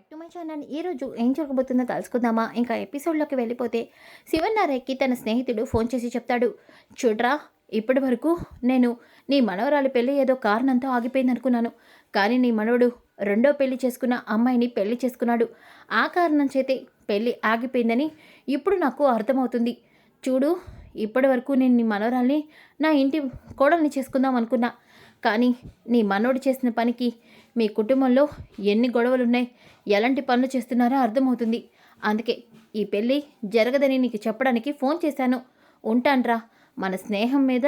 Back to my channel ఈరోజు ఏం జరగబోతుందో తెలుసుకుందామా? ఇంకా ఎపిసోడ్లోకి వెళ్ళిపోతే శివన్నారాయణకి తన స్నేహితుడు ఫోన్ చేసి చెప్తాడు చూడ్రా ఇప్పటి వరకు నేను నీ మనవరాలు పెళ్ళి ఏదో కారణంతో ఆగిపోయింది అనుకున్నాను. కానీ నీ మనవడు రెండో పెళ్ళి చేసుకున్న అమ్మాయిని పెళ్ళి చేసుకున్నాడు. ఆ కారణం చేతే పెళ్ళి ఆగిపోయిందని ఇప్పుడు నాకు అర్థమవుతుంది. చూడు ఇప్పటి వరకు నేను నీ మనవరాల్ని నా ఇంటి కోడల్ని చేసుకుందాం అనుకున్నా. కానీ నీ మనోడు చేసిన పనికి మీ కుటుంబంలో ఎన్ని గొడవలు ఉన్నాయి ఎలాంటి పనులు చేస్తున్నారో అర్థమవుతుంది. అందుకే ఈ పెళ్ళి జరగదని నీకు చెప్పడానికి ఫోన్ చేశాను. ఉంటాన్రా. మన స్నేహం మీద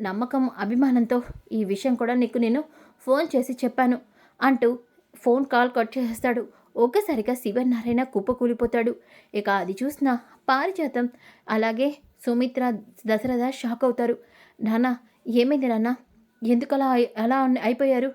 నమ్మకం అభిమానంతో ఈ విషయం కూడా నీకు నేను ఫోన్ చేసి చెప్పాను అంటూ ఫోన్ కాల్ కట్ చేస్తాడు. ఒక్కసారిగా శివనారాయణ కుప్పకూలిపోతాడు. ఇక అది చూసిన పారిజాతం అలాగే సుమిత్ర దశరథ షాక్ అవుతారు. నాన్న ఏమైంది నాన్న? ఎందుకు అలా అయి- అలా అయిపోయారు?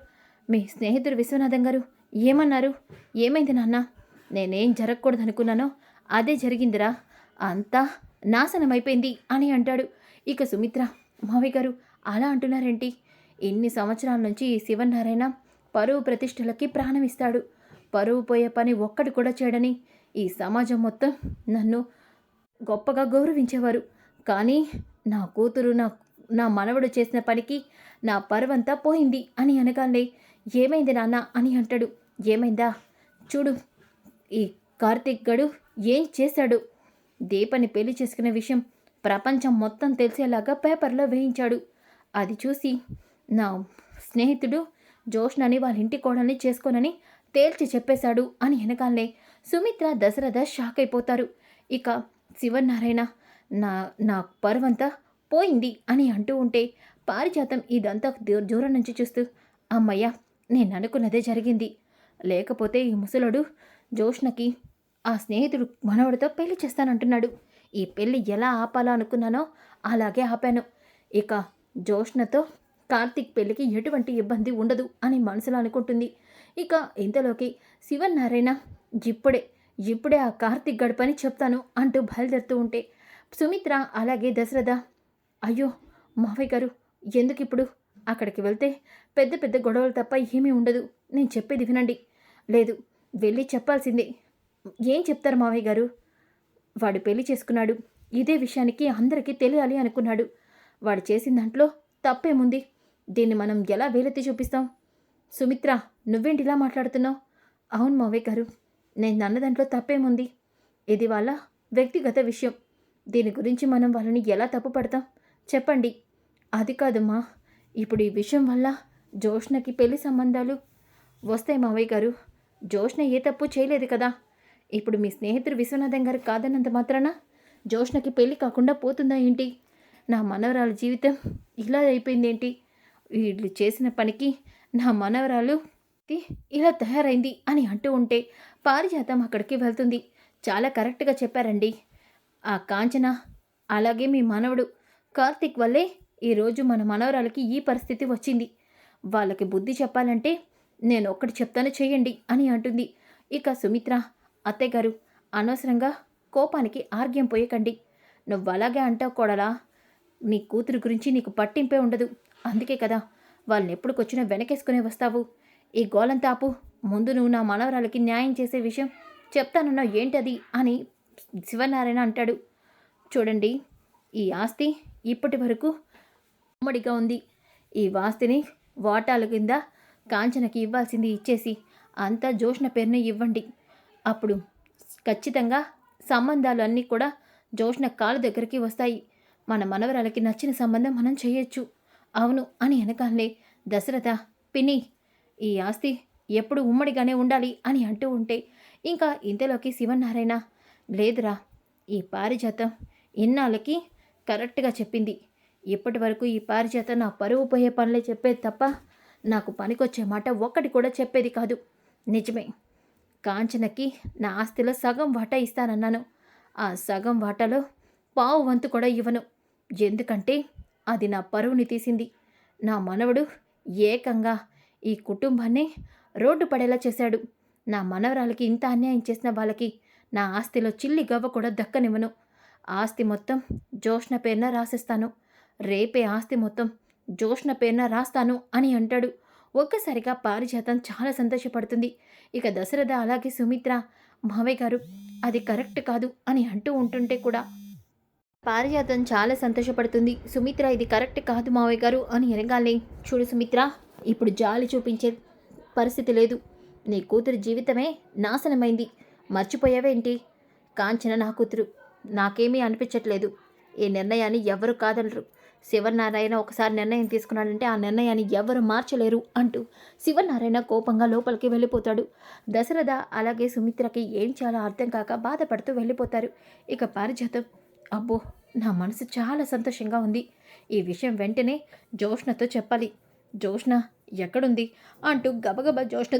మీ స్నేహితుడు విశ్వనాథం గారు ఏమన్నారు? ఏమైంది నాన్న? నేనేం జరగకూడదు అనుకున్నానో అదే జరిగిందిరా. అంతా నాశనం అయిపోయింది అని అంటాడు. ఇక సుమిత్ర మావి గారు అలా అంటున్నారేంటి? ఇన్ని సంవత్సరాల నుంచి ఈ శివనారాయణ పరువు ప్రతిష్టలకి ప్రాణం ఇస్తాడు పరువు పోయే పని ఒక్కటి కూడా చేయడని ఈ సమాజం మొత్తం నన్ను గొప్పగా గౌరవించేవారు. కానీ నా కూతురు నా నా మనవడు చేసిన పనికి నా పరువంతా పోయింది అని అనగానే ఏమైంది నాన్న అని అంటాడు. ఏమైందా? చూడు ఈ కార్తీక్ గడు ఏం చేశాడు? దీపని పెళ్ళి చేసుకునే విషయం ప్రపంచం మొత్తం తెలిసేలాగా పేపర్లో వేయించాడు. అది చూసి నా స్నేహితుడు జోష్నని వాళ్ళ ఇంటి కోడల్ని చేసుకోనని తేల్చి చెప్పేశాడు అని వెనకాలనే సుమిత్ర దశరథ షాక్ అయిపోతారు. ఇక శివనారాయణ నా నా పరువంతా పోయింది అని అంటూ ఉంటే పారిజాతం ఇదంతా దూరం నుంచి చూస్తూ అమ్మయ్య నేను అనుకున్నదే జరిగింది. లేకపోతే ఈ ముసలుడు జోష్నకి ఆ స్నేహితుడు మనవడితో పెళ్ళి చేస్తానంటున్నాడు. ఈ పెళ్ళి ఎలా ఆపాలనుకున్నానో అలాగే ఆపాను. ఇక జోష్నతో కార్తీక్ పెళ్ళికి ఎటువంటి ఇబ్బంది ఉండదు అని మనసులో అనుకుంటుంది. ఇక ఇంతలోకి శివన్నారాయణ ఇప్పుడే ఇప్పుడే ఆ కార్తీక్ గడపని చెప్తాను అంటూ బయలుదేరుతూ ఉంటే సుమిత్ర అలాగే దశరథ అయ్యో మావయ్య గారు ఎందుకు ఇప్పుడు అక్కడికి వెళ్తే పెద్ద పెద్ద గొడవలు తప్ప ఏమీ ఉండదు. నేను చెప్పేది వినండి. లేదు వెళ్ళి చెప్పాల్సిందే. ఏం చెప్తారు మావయ్య గారు? వాడు పెళ్ళి చేసుకున్నాడు. ఇదే విషయానికి అందరికీ తెలియాలి అనుకున్నాడు. వాడు చేసిన దాంట్లో తప్పేముంది? దీన్ని మనం ఎలా వేలెత్తి చూపిస్తాం? సుమిత్ర నువ్వేంటి ఇలా మాట్లాడుతున్నావు? అవును మావయ్య గారు నేను అన్న దాంట్లో తప్పేముంది? ఇది వాళ్ళ వ్యక్తిగత విషయం. దీని గురించి మనం వాళ్ళని ఎలా తప్పు పడతాం చెప్పండి. అది కాదమ్మా ఇప్పుడు ఈ విషయం వల్ల జోష్నకి పెళ్ళి సంబంధాలు వస్తాయి మావయ్య గారు. జోష్న ఏ తప్పు చేయలేదు కదా. ఇప్పుడు మీ స్నేహితుడు విశ్వనాథం గారు కాదన్నంత మాత్రాన జోష్నకి పెళ్ళి కాకుండా పోతుందా ఏంటి? నా మనవరాల జీవితం ఇలా అయిపోయింది ఏంటి వీళ్ళు చేసిన పనికి నా మనవరాలు తి- ఇలా తయారైంది అని అంటూ ఉంటే పారిజాతం అక్కడికి వెళ్తుంది. చాలా కరెక్ట్గా చెప్పారండి. ఆ కాంచన అలాగే మీ మనవడు కార్తిక్ వల్లే ఈరోజు మన మనవరాలకి ఈ పరిస్థితి వచ్చింది. వాళ్ళకి బుద్ధి చెప్పాలంటే నేను ఒక్కటి చెప్తాను చేయండి అని అంటుంది. ఇక సుమిత్ర అత్తయ్య గారు అనవసరంగా కోపానికి ఆర్గ్యం పోయకండి. నువ్వు అలాగే అంటావు కూడలా. నీ కూతురు గురించి నీకు పట్టింపే ఉండదు. అందుకే కదా వాళ్ళని ఎప్పుడుకొచ్చినా వెనకేసుకునే వస్తావు. ఈ గోళం తాపు ముందు నువ్వు నా మనవరాలకి న్యాయం చేసే విషయం చెప్తానన్నావు ఏంటది అని శివనారాయణ అంటాడు. చూడండి ఈ ఆస్తి ఇప్పటి వరకు ఉమ్మడిగా ఉంది. ఈ వాస్తిని వాటాల కింద కాంచనకి ఇవ్వాల్సింది ఇచ్చేసి అంతా జోష్న పేరునే ఇవ్వండి. అప్పుడు ఖచ్చితంగా సంబంధాలు అన్నీ కూడా జోష్న కాలు దగ్గరికి వస్తాయి. మన మనవరాలకి నచ్చిన సంబంధం మనం చేయొచ్చు. అవును అని వెనకాలే దశరథ పిన్ని ఈ ఆస్తి ఎప్పుడు ఉమ్మడిగానే ఉండాలి అని అంటూ ఉంటే ఇంకా ఇంతలోకి శివనారాయణ లేదురా. ఈ పారిజాతం ఇన్నాళ్ళకి కరెక్ట్గా చెప్పింది. ఇప్పటి వరకు ఈ పారిజాత నా పరువు పోయే పనులే చెప్పేది తప్ప నాకు పనికొచ్చే మాట ఒక్కటి కూడా చెప్పేది కాదు. నిజమే. కాంచనకి నా ఆస్తిలో సగం వాటా ఇస్తానన్నాను. ఆ సగం వాటాలో పావు వంతు కూడా ఇవ్వను. ఎందుకంటే అది నా పరువుని తీసింది. నా మనవడు ఏకంగా ఈ కుటుంబాన్ని రోడ్డు పడేలా చేశాడు. నా మనవరాలకి ఇంత అన్యాయం చేసిన వాళ్ళకి నా ఆస్తిలో చిల్లి గవ్వ కూడా దక్కనివ్వను. ఆస్తి మొత్తం జోష్న పేరున రాసిస్తాను. రేపే ఆస్తి మొత్తం జోష్న పేరున రాస్తాను అని అంటాడు. ఒక్కసారిగా పారిజాతం చాలా సంతోషపడుతుంది. ఇక దశరథ అలాగే సుమిత్ర మావయ్య గారు అది కరెక్ట్ కాదు అని అంటూ ఉంటుంటే కూడా పారిజాతం చాలా సంతోషపడుతుంది. సుమిత్ర ఇది కరెక్ట్ కాదు మావయ్య గారు అని ఎనగాలి చూడు సుమిత్ర ఇప్పుడు జాలి చూపించే పరిస్థితి లేదు. నీ కూతురు జీవితమే నాశనమైంది. మర్చిపోయావేంటి కాంచన నా కూతురు. నాకేమీ అనిపించట్లేదు. ఈ నిర్ణయాన్ని ఎవరు కాదలరు శివనారాయణ ఒకసారి నిర్ణయం తీసుకున్నాడంటే ఆ నిర్ణయాన్ని ఎవరు మార్చలేరు అంటూ శివనారాయణ కోపంగా లోపలికి వెళ్ళిపోతాడు. దశరథ అలాగే సుమిత్రకి ఏం చాలా అర్థం కాక బాధపడుతూ వెళ్ళిపోతారు. ఇక పారిజాతం అబ్బో నా మనసు చాలా సంతోషంగా ఉంది. ఈ విషయం వెంటనే జోష్ణతో చెప్పాలి. జోష్ణ ఎక్కడుంది? అంటూ గబగబా జోష్ణ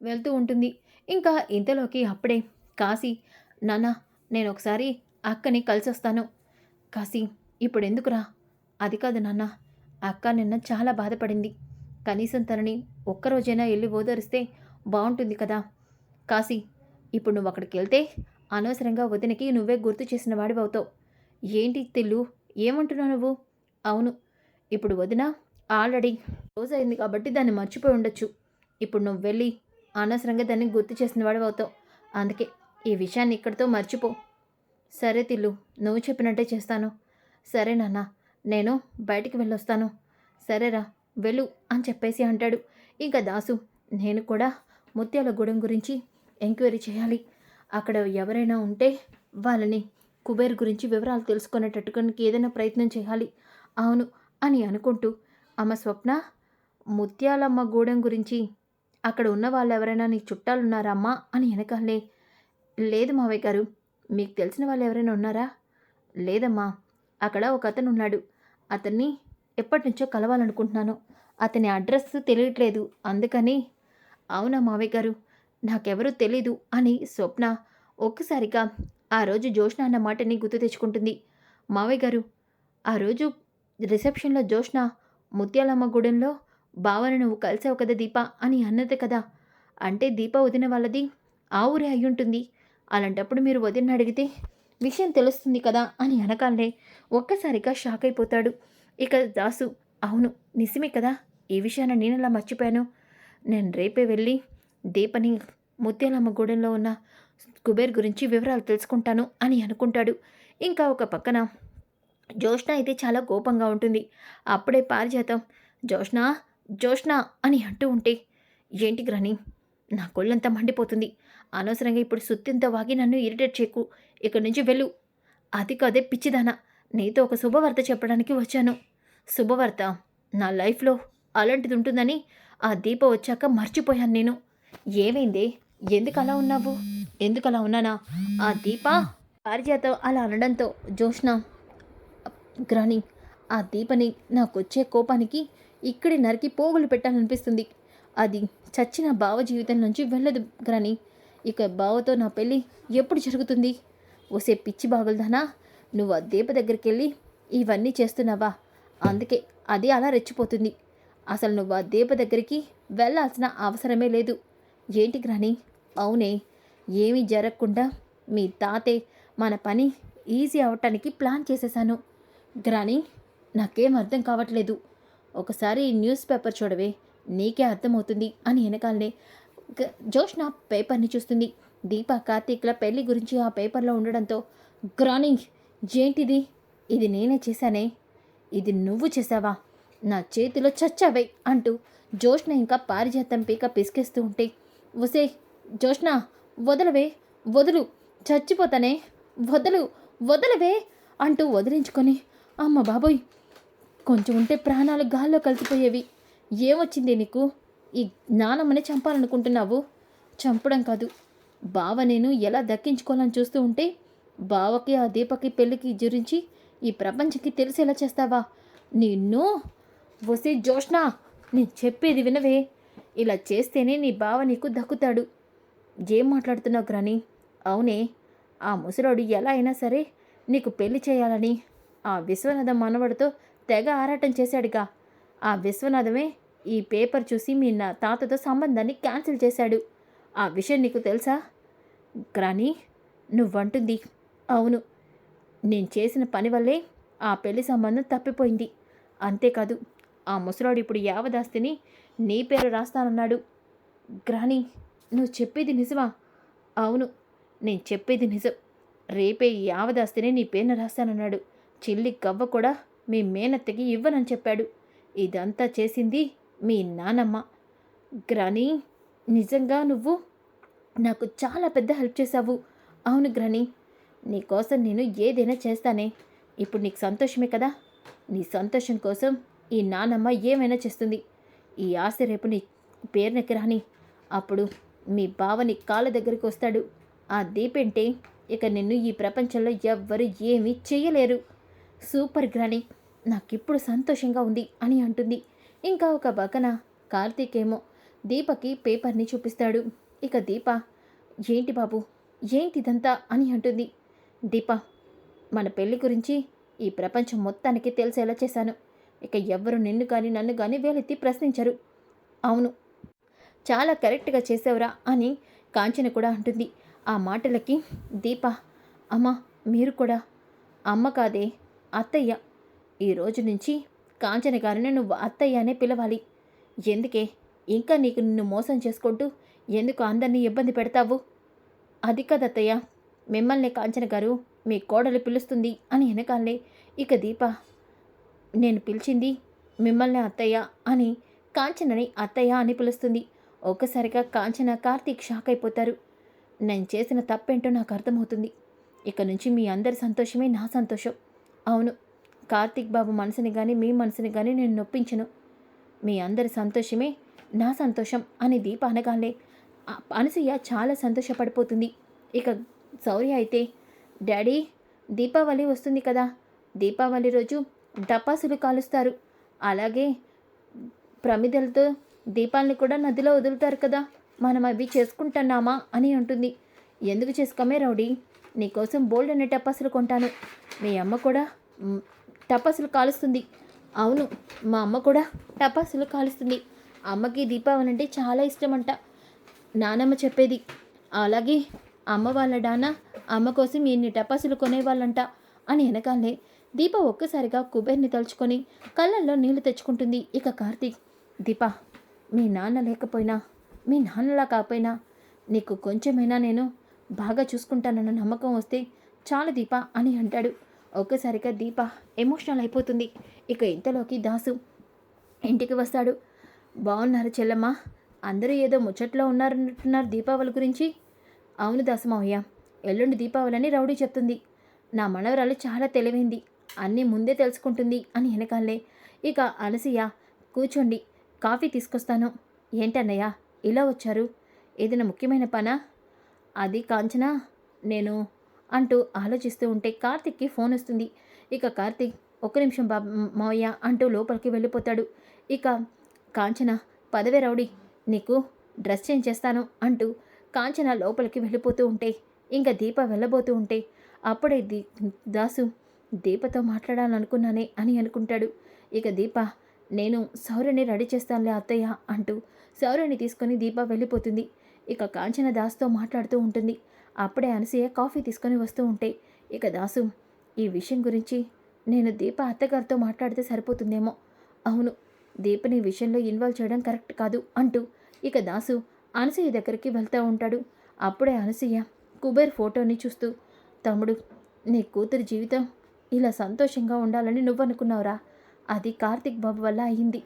వెళ్తూ ఉంటుంది. ఇంకా ఇంతలోకి అప్పుడే కాశీ నాన్న నేను ఒకసారి అక్కని కలిసి వస్తాను కాశీ ఇప్పుడు ఎందుకురా అది కాదు నాన్న. అక్క నిన్న చాలా బాధపడింది. కనీసం తనని ఒక్కరోజైనా వెళ్ళి ఓదరిస్తే బాగుంటుంది కదా. కాశీ ఇప్పుడు నువ్వు అక్కడికి వెళ్తే అనవసరంగా వదినకి నువ్వే గుర్తు చేసిన వాడివవుతావు. ఏంటి తిల్లు? ఏమంటున్నావు నువ్వు? అవును. ఇప్పుడు వదిన ఆల్రెడీ రోజు అయింది కాబట్టి దాన్ని మర్చిపోయి ఉండొచ్చు. ఇప్పుడు నువ్వు వెళ్ళి అనవసరంగా దాన్ని గుర్తు చేసిన వాడివవుతావు. అందుకే ఈ విషయాన్ని ఇక్కడితో మర్చిపో. సరే తిల్లు నువ్వు చెప్పినట్టే చేస్తాను. సరే నాన్న. నేను బయటికి వెళ్ళొస్తాను. సరేరా వెళ్ళు అని చెప్పేసి అంటాడు. ఇంకా దాసు నేను కూడా ముత్యాల గూడెం గురించి ఎంక్వైరీ చేయాలి. అక్కడ ఎవరైనా ఉంటే వాళ్ళని కుబేర్ గురించి వివరాలు తెలుసుకునేటట్టుకనికి ఏదైనా ప్రయత్నం చేయాలి. అవును అని అనుకుంటూ అమ్మ స్వప్న ముత్యాలమ్మ గూడెం గురించి అక్కడ ఉన్న వాళ్ళు ఎవరైనా నీ చుట్టాలున్నారా అమ్మా అని వెనకాలే. లేదు మావయ్య గారు మీకు తెలిసిన వాళ్ళు ఎవరైనా ఉన్నారా? లేదమ్మా అక్కడ ఒక అతను ఉన్నాడు అతన్ని ఎప్పటి నుంచో కలవాలనుకుంటున్నాను. అతని అడ్రస్ తెలియట్లేదు. అందుకని అవునా మావయ్య గారు? నాకెవరూ తెలీదు అని స్వప్న ఒక్కసారిగా ఆ రోజు జోష్న అన్న మాటని గుర్తు తెచ్చుకుంటుంది. మావయ్య గారు ఆ రోజు రిసెప్షన్లో జోష్న ముత్యాలమ్మ గూడెంలో బావని నువ్వు కలిసావు కదా దీప అని అన్నది కదా. అంటే దీప వదిన వాళ్ళది ఆ ఊరే అయ్యుంటుంది. అలాంటప్పుడు మీరు వదిన అడిగితే విషయం తెలుస్తుంది కదా అని అనకాలే. ఒక్కసారిగా షాక్ అయిపోతాడు. ఇక దాసు అవును నిజమే కదా. ఈ విషయాన్ని నేను అలా మర్చిపోయాను? నేను రేపే వెళ్ళి దీపని ముత్యాలమ్మ గూడెంలో ఉన్న కుబేర్ గురించి వివరాలు తెలుసుకుంటాను అని అనుకుంటాడు. ఇంకా ఒక పక్కన జోష్ణ అయితే చాలా కోపంగా ఉంటుంది. అప్పుడే పారిజాతం జోష్ణ జోష్ణ అని అంటూ ఉంటే ఏంటి గ్రని నా కొళ్ళంతా మండిపోతుంది. అనవసరంగా ఇప్పుడు సుత్తింత వాగి నన్ను ఇరిటేట్ చేయకు ఇక్కడి నుంచి వెళ్ళు. అది కాదే పిచ్చిదానా. నీతో ఒక శుభవార్త చెప్పడానికి వచ్చాను. శుభవార్త? నా లైఫ్లో అలాంటిది ఉంటుందని ఆ దీప వచ్చాక మర్చిపోయాను నేను. ఏమైంది? ఎందుకు అలా ఉన్నావు? ఎందుకు అలా ఉన్నానా? ఆ దీప? పారిజాతం అలా అనడంతో జోష్న గ్రాని ఆ దీపని నాకు వచ్చే కోపానికి ఇక్కడే నరికి పోగులు పెట్టాలనిపిస్తుంది. అది చచ్చిన బావ జీవితం నుంచి వెళ్ళదు గ్రాని ఇక బావతో నా పెళ్ళి ఎప్పుడు జరుగుతుంది? ఓసే పిచ్చి బాగులదానా నువ్వు ఆ దీప దగ్గరికి వెళ్ళి ఇవన్నీ చేస్తున్నావా? అందుకే అది అలా రెచ్చిపోతుంది. అసలు నువ్వు ఆ దీప దగ్గరికి వెళ్ళాల్సిన అవసరమే లేదు. ఏంటి గ్రాని? అవునే ఏమీ జరగకుండా మీ తాతే మన పని ఈజీ అవటానికి ప్లాన్ చేసేసాను గ్రాని నాకేం అర్థం కావట్లేదు. ఒకసారి న్యూస్ పేపర్ చూడవే నీకే అర్థమవుతుంది అని వెనకాలనే జోష్న పేపర్ని చూస్తుంది. దీప కార్తీక్ల పెళ్ళి గురించి ఆ పేపర్లో ఉండడంతో గ్రాని ఏంటిది ఇది నేనే చేశానే? ఇది నువ్వు చేసావా నా చేతిలో చచ్చావే అంటూ జోష్న ఇంకా పారిజాతం పీక పిసికేస్తూ ఉంటే వసే జోష్న వదలవే వదులు చచ్చిపోతానే వదలు వదలవే అంటూ వదిలించుకొని అమ్మ బాబోయ్ కొంచెం ఉంటే ప్రాణాలు గాల్లో కలిసిపోయేవి. ఏమొచ్చింది నీకు? ఈ జ్ఞానమ్మని చంపాలనుకుంటున్నావు? చంపడం కాదు. బావ నేను ఎలా దక్కించుకోవాలని చూస్తూ ఉంటే బావకి ఆ దీపకి పెళ్ళికి గురించి ఈ ప్రపంచకి తెలిసేలా చేస్తావా? నిన్ను? వసే జోష్నా నేను చెప్పేది వినవే. ఇలా చేస్తేనే నీ బావ నీకు దక్కుతాడు. ఏం మాట్లాడుతున్నావు గ్రాని? అవునే ఆ ముసలోడు ఎలా అయినా సరే నీకు పెళ్ళి చేయాలని. ఆ విశ్వనాథం మనవడితో తెగ ఆరాటం చేశాడుగా. ఆ విశ్వనాథమే ఈ పేపర్ చూసి మీ నా తాతతో సంబంధాన్ని క్యాన్సిల్ చేశాడు. ఆ విషయం నీకు తెలుసా? గ్రాని నువ్వంటుంది అవును. నేను చేసిన పని వల్లే ఆ పెళ్ళి సంబంధం తప్పిపోయింది. అంతేకాదు ఆ ముసలాడు ఇప్పుడు యావదాస్తిని నీ పేరు రాస్తానన్నాడు. గ్రాని నువ్వు చెప్పేది నిజమా? అవును నేను చెప్పేది నిజం. రేపే ఈ యావదాస్తిని నీ పేరున రాస్తానన్నాడు. చిల్లి గవ్వ కూడా మీ మేనత్తకి ఇవ్వనని చెప్పాడు. ఇదంతా చేసింది మీ నానమ్మ. గ్రాని నిజంగా నువ్వు నాకు చాలా పెద్ద హెల్ప్ చేశావు. అవును గ్రాని నీకోసం నేను ఏదైనా చేస్తానే. ఇప్పుడు నీకు సంతోషమే కదా? నీ సంతోషం కోసం ఈ నానమ్మ ఏమైనా చేస్తుంది. ఈ ఆశ రేపు నీ పేరునెక్కి రాని. అప్పుడు మీ బావని కాళ్ళ దగ్గరికి వస్తాడు. ఆ దీపేంటే? ఇక నిన్ను ఈ ప్రపంచంలో ఎవ్వరు ఏమీ చేయలేరు సూపర్ గ్రాని నాకిప్పుడు సంతోషంగా ఉంది అని అంటుంది. ఇంకా ఒక బకన కార్తీక్ ఏమో దీపకి పేపర్ని చూపిస్తాడు. ఇక దీప ఏంటి బాబు ఏంటిదంతా? అని అంటుంది. దీప మన పెళ్ళి గురించి ఈ ప్రపంచం మొత్తానికి తెలిసేలా చేశాను. ఇక ఎవ్వరు నిన్ను కానీ నన్ను కానీ వేలెత్తి ప్రశ్నించరు. అవును చాలా కరెక్ట్గా చేసావురా అని కాంచన కూడా అంటుంది. ఆ మాటలకి దీప అమ్మ మీరు కూడా అమ్మ కాదే అత్తయ్య. ఈ రోజు నుంచి కాంచన గారిని నువ్వు అత్తయ్య అనే పిలవాలి. ఎందుకే? ఇంకా నీకు నిన్ను మోసం చేసుకుంటూ ఎందుకు అందరినీ ఇబ్బంది పెడతావు? అది కదత్తయ్య మిమ్మల్ని కాంచన గారు మీ కోడలు పిలుస్తుంది అని వెనకాలే ఇక దీప నేను పిలిచింది మిమ్మల్ని అత్తయ్య అని కాంచనని అత్తయ్య అని పిలుస్తుంది. ఒక్కసారిగా కాంచన కార్తీక్ షాక్ అయిపోతారు. నేను చేసిన తప్పేంటో నాకు అర్థమవుతుంది. ఇక నుంచి మీ అందరి సంతోషమే నా సంతోషం. అవును కార్తీక్ బాబు మనసుని కానీ మీ మనసుని కానీ నేను నొప్పించను. మీ అందరి సంతోషమే నా సంతోషం అని దీప అనగానే అనసూయ చాలా సంతోషపడిపోతుంది. ఇక శౌర్య అయితే డాడీ దీపావళి వస్తుంది కదా. దీపావళి రోజు టపాసులు కాలుస్తారు. అలాగే ప్రమిదలతో దీపాలను కూడా నదిలో వదులుతారు కదా. మనం అవి చేసుకుంటున్నామా అని అంటుంది. ఎందుకు చేసుకోమే రౌడీ? నీకోసం బోల్డ్ అనే టపాసులు కొంటాను. మీ అమ్మ కూడా టపాసులు కాలుస్తుంది. అవును మా అమ్మ కూడా టపాసులు కాలుస్తుంది. అమ్మకి దీపావళి అంటే చాలా ఇష్టం అంట నానమ్మ చెప్పేది అలాగే అమ్మ వాళ్ళ డాన అమ్మ కోసం ఎన్ని టపాసులు కొనేవాళ్ళంట అని వెనకాలే దీప ఒక్కసారిగా కుబేర్ని తలుచుకొని కళ్ళల్లో నీళ్ళు తెచ్చుకుంటుంది ఇక కార్తీక్. దీప మీ నాన్న లేకపోయినా మీ నాన్నలా కాకపోయినా నీకు కొంచెమైనా నేను బాగా చూసుకుంటానన్న నమ్మకం వస్తే చాలు దీప అని అంటాడు. ఒక్కసారిగా దీప ఎమోషనల్ అయిపోతుంది. ఇక ఇంతలోకి దాసు ఇంటికి వస్తాడు. బాగున్నారు చెల్లమ్మ. అందరూ ఏదో ముచ్చట్లో ఉన్నారంటున్నారు దీపావళి గురించి. అవును దాసమహయ్య ఎల్లుండి దీపావళి అని రౌడీ చెప్తుంది. నా మనవరాలు చాలా తెలివైంది అన్నీ ముందే తెలుసుకుంటుంది అని వెనకాలే. ఇక అనసయ్య కూర్చోండి కాఫీ తీసుకొస్తాను. ఏంటన్నయ్య ఇలా వచ్చారు? ఏదైనా ముఖ్యమైన పనా? అది కాంచనా నేను అంటూ ఆలోచిస్తూ ఉంటే కార్తిక్కి ఫోన్ వస్తుంది. ఇక కార్తిక్ ఒక్క నిమిషం బాబు మావయ్య అంటూ లోపలికి వెళ్ళిపోతాడు. ఇక కాంచన పదవే రౌడీ నీకు డ్రెస్ చేంజ్ చేస్తాను అంటూ కాంచన లోపలికి వెళ్ళిపోతూ ఉంటే ఇంకా దీప వెళ్ళబోతూ ఉంటే అప్పుడే దీ దాసు దీపతో మాట్లాడాలనుకున్నానే అని అనుకుంటాడు. ఇక దీప నేను సౌర్యని రెడీ చేస్తానులే అత్తయ్య అంటూ సౌర్యని తీసుకొని దీప వెళ్ళిపోతుంది. ఇక కాంచన దాస్తో మాట్లాడుతూ ఉంటుంది. అప్పుడే అనసూయ కాఫీ తీసుకొని వస్తూ ఉంటే ఇక దాసు ఈ విషయం గురించి నేను దీప అత్తగారితో మాట్లాడితే సరిపోతుందేమో. అవును దీపని విషయంలో ఇన్వాల్వ్ చేయడం కరెక్ట్ కాదు అంటూ ఇక దాసు అనసూయ దగ్గరికి వెళ్తూ ఉంటాడు. అప్పుడే అనసూయ కుబేర్ ఫోటోని చూస్తూ తమ్ముడు నీ కూతురి జీవితం ఇలా సంతోషంగా ఉండాలని నువ్వు అనుకున్నావురా అది కార్తిక్ బాబు వల్ల అయింది.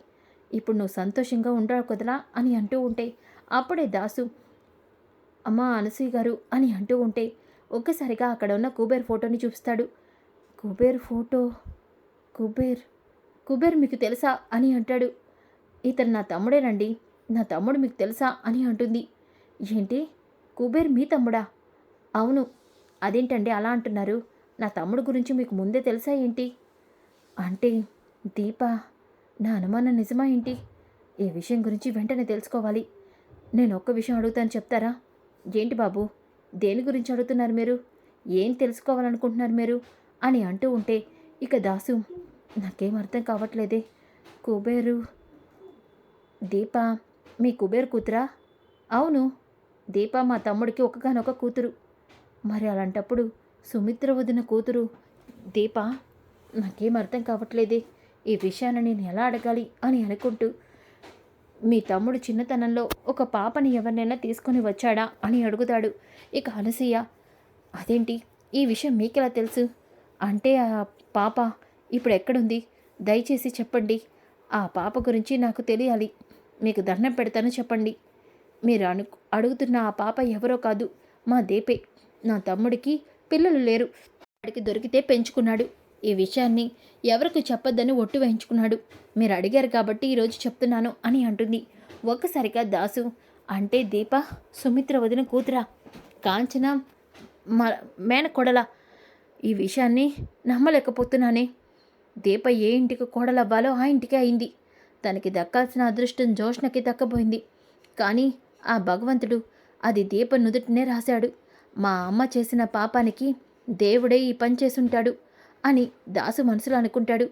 ఇప్పుడు నువ్వు సంతోషంగా ఉండవు కదరా అని అంటూ ఉంటే అప్పుడే దాసు అమ్మా అనసూయ గారు అని అంటూ ఉంటే ఒక్కసారిగా అక్కడ ఉన్న కుబేర్ ఫోటోని చూపిస్తాడు. కుబేర్ ఫోటో కుబేర్ కుబేర్ మీకు తెలుసా అని అంటాడు. ఇతను నా తమ్ముడేనండి. నా తమ్ముడు మీకు తెలుసా అని అంటుంది. ఏంటి? కుబేర్ మీ తమ్ముడా? అవును. అదేంటండి అలా అంటున్నారు? నా తమ్ముడు గురించి మీకు ముందే తెలుసా ఏంటి? అంటే దీప నా అనుమానం నిజమా ఏంటి? ఈ విషయం గురించి వెంటనే తెలుసుకోవాలి. నేను ఒక్క విషయం అడుగుతాను చెప్తారా? ఏంటి బాబు? దేని గురించి అడుగుతున్నారు మీరు? ఏం తెలుసుకోవాలనుకుంటున్నారు మీరు? అని అంటూ ఉంటే ఇక దాసు నాకేం అర్థం కావట్లేదే. కుబేరు దీప మీ కుబేరు కూతురా? అవును దీప మా తమ్ముడికి ఒకగానొక కూతురు. మరి అలాంటప్పుడు సుమిత్ర వదిన కూతురు దీప? నాకేం అర్థం కావట్లేదే. ఈ విషయాన్ని నేను ఎలా అడగాలి అని అనుకుంటూ మీ తమ్ముడు చిన్నతనంలో ఒక పాపని ఎవరినైనా తీసుకొని వచ్చాడా అని అడుగుతాడు. ఇక అనసూయ అదేంటి? ఈ విషయం మీకెలా తెలుసు? అంటే ఆ పాప ఇప్పుడు ఎక్కడుంది దయచేసి చెప్పండి. ఆ పాప గురించి నాకు తెలియాలి. మీకు దండం పెడతాను చెప్పండి. మీరు అను అడుగుతున్న ఆ పాప ఎవరో కాదు. మా దేపే. నా తమ్ముడికి పిల్లలు లేరు. వాడికి దొరికితే పెంచుకున్నాడు. ఈ విషయాన్ని ఎవరికి చెప్పొద్దని ఒట్టు వేయించుకున్నాడు. మీరు అడిగారు కాబట్టి ఈరోజు చెప్తున్నాను అని అంటుంది. ఒక్కసారిగా దాసు అంటే దీప సుమిత్ర వదిన కూతురా? కాంచన మ మేనకొడల? ఈ విషయాన్ని నమ్మలేకపోతున్నానే. దీప ఏ ఇంటికి కోడలవ్వాలో ఆ ఇంటికి అయింది. తనకి దక్కాల్సిన అదృష్టం జోష్ణకి దక్కబోయింది. కానీ ఆ భగవంతుడు అది దీప నుదుటినే రాశాడు. మా అమ్మ చేసిన పాపానికి దేవుడే ఈ పని చేసుంటాడు అని దాసు మనసులో అనుకుంటాడు.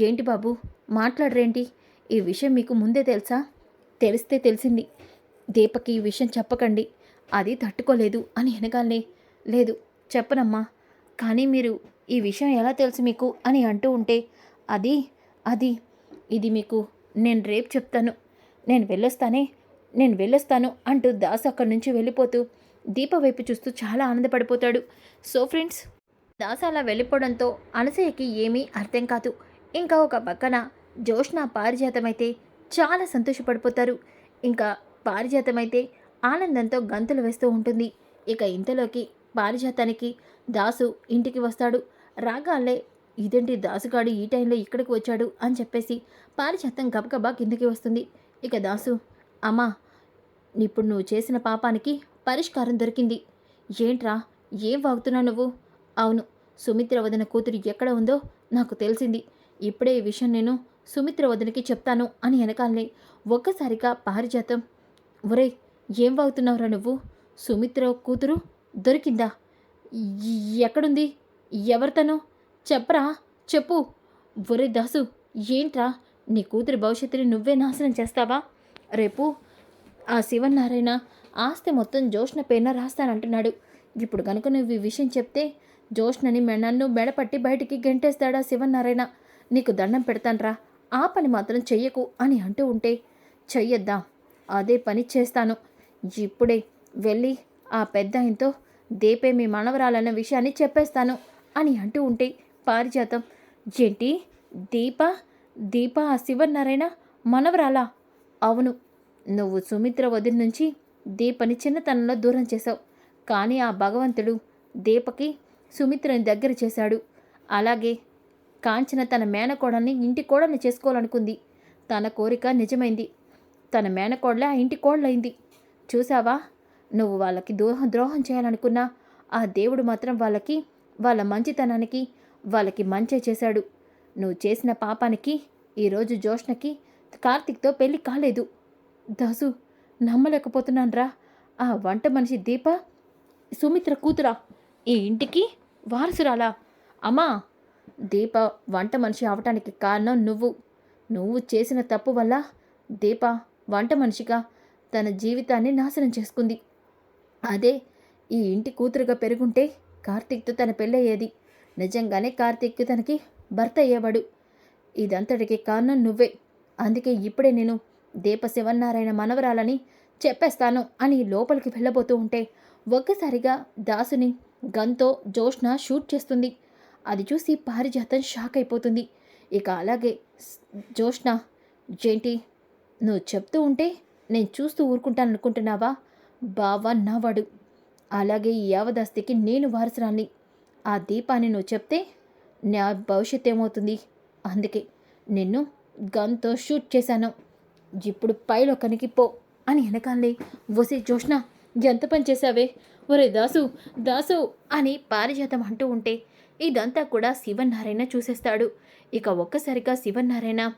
ఏంటి బాబు మాట్లాడరేంటి? ఈ విషయం మీకు ముందే తెలుసా? తెలిస్తే తెలిసింది. దీపకి ఈ విషయం చెప్పకండి. అది తట్టుకోలేదు అని అనగానే లేదు చెప్పనమ్మా. కానీ మీరు ఈ విషయం ఎలా తెలుసు మీకు? అని అంటూ ఉంటే అది అది ఇది మీకు నేను రేపు చెప్తాను. నేను వెళ్ళొస్తానే నేను వెళ్ళొస్తాను అంటూ దాస్ అక్కడి నుంచి వెళ్ళిపోతూ దీప వైపు చూస్తూ చాలా ఆనందపడిపోతాడు. సో ఫ్రెండ్స్ దాస్ అలా వెళ్ళిపోవడంతో అనసూయకి ఏమీ అర్థం కాదు. ఇంకా ఒక పక్కన జోష్న పారిజాతమైతే చాలా సంతోషపడిపోతారు. ఇంకా పారిజాతమైతే ఆనందంతో గంతులు వేస్తూ ఉంటుంది. ఇక ఇంతలోకి పారిజాతానికి దాసు ఇంటికి వస్తాడు. రాగాలే ఇదేంటి దాసుగాడు ఈ టైంలో ఇక్కడికి వచ్చాడు? అని చెప్పేసి పారిజాతం గబగబా కిందకి వస్తుంది. ఇక దాసు అమ్మా ఇప్పుడు నువ్వు చేసిన పాపానికి పరిష్కారం దొరికింది. ఏంట్రా ఏం వాగుతున్నావు నువ్వు? అవును సుమిత్ర వదిన కూతురు ఎక్కడ ఉందో నాకు తెలిసింది. ఇప్పుడే ఈ విషయం నేను సుమిత్ర వదినకి చెప్తాను అని వెనకాలనే ఒక్కసారిగా పారిజాతం ఒరేయ్ ఏం వాగుతున్నావురా నువ్వు? సుమిత్ర కూతురు దొరికిందా? ఎక్కడుంది? ఎవరితను? చెప్పరా చెప్పు. ఒరే దాసు ఏంట్రా? నీ కూతురి భవిష్యత్తుని నువ్వే నాశనం చేస్తావా? రేపు ఆ శివనారాయణ ఆస్తి మొత్తం జోష్న పేరున రాస్తానంటున్నాడు. ఇప్పుడు కనుక నువ్వు ఈ విషయం చెప్తే జోష్నని మె- నన్ను మెడపట్టి బయటికి గెంటేస్తాడా శివనారాయణ నీకు దండం పెడతాన్రా. ఆ పని మాత్రం చెయ్యకు అని అంటూ ఉంటే చెయ్యొద్దాం? అదే పని చేస్తాను. ఇప్పుడే వెళ్ళి ఆ పెద్ద ఆయనతో దేపే మీ మనవరాలన్న విషయాన్ని చెప్పేస్తాను. అని అంటూ ఉంటే పారిజాతం. జంటి? దీప? దీప ఆ శివనారాయణ మనవరాలా? అవును. నువ్వు సుమిత్ర వదిలి నుంచి దీపని చిన్నతనంలో దూరం చేశావు. కానీ ఆ భగవంతుడు దీపకి సుమిత్రని దగ్గర చేశాడు. అలాగే కాంచన తన మేనకోడల్ని ఇంటి కోడల్ని చేసుకోవాలనుకుంది. తన కోరిక నిజమైంది. తన మేనకోడలే ఆ ఇంటి కోడలైంది. చూసావా నువ్వు వాళ్ళకి ద్రోహం ద్రోహం చేయాలనుకున్నా ఆ దేవుడు మాత్రం వాళ్ళకి వాళ్ళ మంచితనానికి వాళ్ళకి మంచే చేశాడు. నువ్వు చేసిన పాపానికి ఈరోజు జోష్నకి కార్తిక్తో పెళ్ళి కాలేదు. దాసు నమ్మలేకపోతున్నాన్రా. ఆ వంట మనిషి దీప సుమిత్ర కూతురా ఈ ఇంటికి వారసురాలా? అమ్మా దీప వంట మనిషి అవటానికి కారణం నువ్వు. నువ్వు చేసిన తప్పు వల్ల దీప వంట మనిషిగా తన జీవితాన్ని నాశనం చేసుకుంది. అదే ఈ ఇంటి కూతురుగా పెరుగుంటే కార్తీక్తో తన పెళ్ళయ్యేది. నిజంగానే కార్తీక్ తనకి భర్త అయ్యేవాడు. ఇదంతటికి కారణం నువ్వే. అందుకే ఇప్పుడే నేను దీప శివన్నారాయణ మనవరాలని చెప్పేస్తాను అని లోపలికి వెళ్ళబోతూ ఉంటే ఒక్కసారిగా దాసుని గన్తో జోష్న షూట్ చేస్తుంది. అది చూసి పారిజాతం షాక్ అయిపోతుంది. ఇక అలాగే జోష్ణ జోష్న జేంటి నువ్వు చెప్తూ ఉంటే నేను చూస్తూ ఊరుకుంటాను అనుకుంటున్నావా బావా నావాడు అలాగే ఈ యావదాస్తికి నేను వారసురాల్ని. ఆ దీపాన్ని నువ్వు చెప్తే నా భవిష్యత్ ఏమవుతుంది? అందుకే నిన్ను గన్తో షూట్ చేశాను. ఇప్పుడు పైలోకనికి పో అని వెనకాలే. వసి జోష్ణ ఎంత పని చేశావే? ఒరే దాసు దాసు అని పారిజాతం అంటూ ఉంటే ఇదంతా కూడా శివనారాయణ చూసేస్తాడు. ఇక ఒక్కసారిగా శివనారాయణ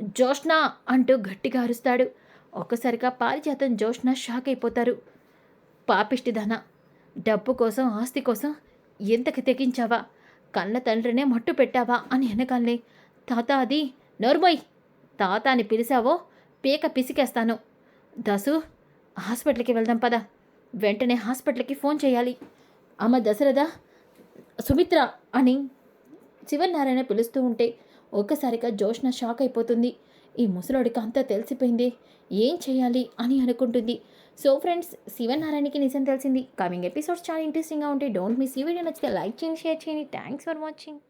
జోష్ణ అంటూ గట్టిగా అరుస్తాడు. ఒక్కసారిగా పారిజాతం జోష్ణ షాక్ అయిపోతారు. పాపిష్టిదానా డబ్బు కోసం ఆస్తి కోసం ఎంతకి తెగించావా? కన్న తండ్రినే మట్టు పెట్టావా అని వెనకాలనే తాత అది నోర్మోయ్ తాత అని పిలిచావో పీక పిసికేస్తాను. దసు హాస్పిటల్కి వెళ్దాం పద. వెంటనే హాస్పిటల్కి ఫోన్ చేయాలి. అమ్మ దశరథ సుమిత్ర అని శివనారాయణ పిలుస్తూ ఉంటే ఒక్కసారిగా జోష్న షాక్ అయిపోతుంది. ఈ ముసలోడికి అంతా తెలిసిపోయింది. ఏం చేయాలి అని అనుకుంటుంది. సో ఫ్రెండ్స్ శివనారాయణకి నిజం తెలిసింది. కమింగ్ ఎపిసోడ్స్ చాలా ఇంట్రెస్టింగ్గా ఉంటాయి. డోంట్ మిస్ ఈ వీడియో నచ్చితే లైక్ చేయండి షేర్ చేయండి. Thanks for watching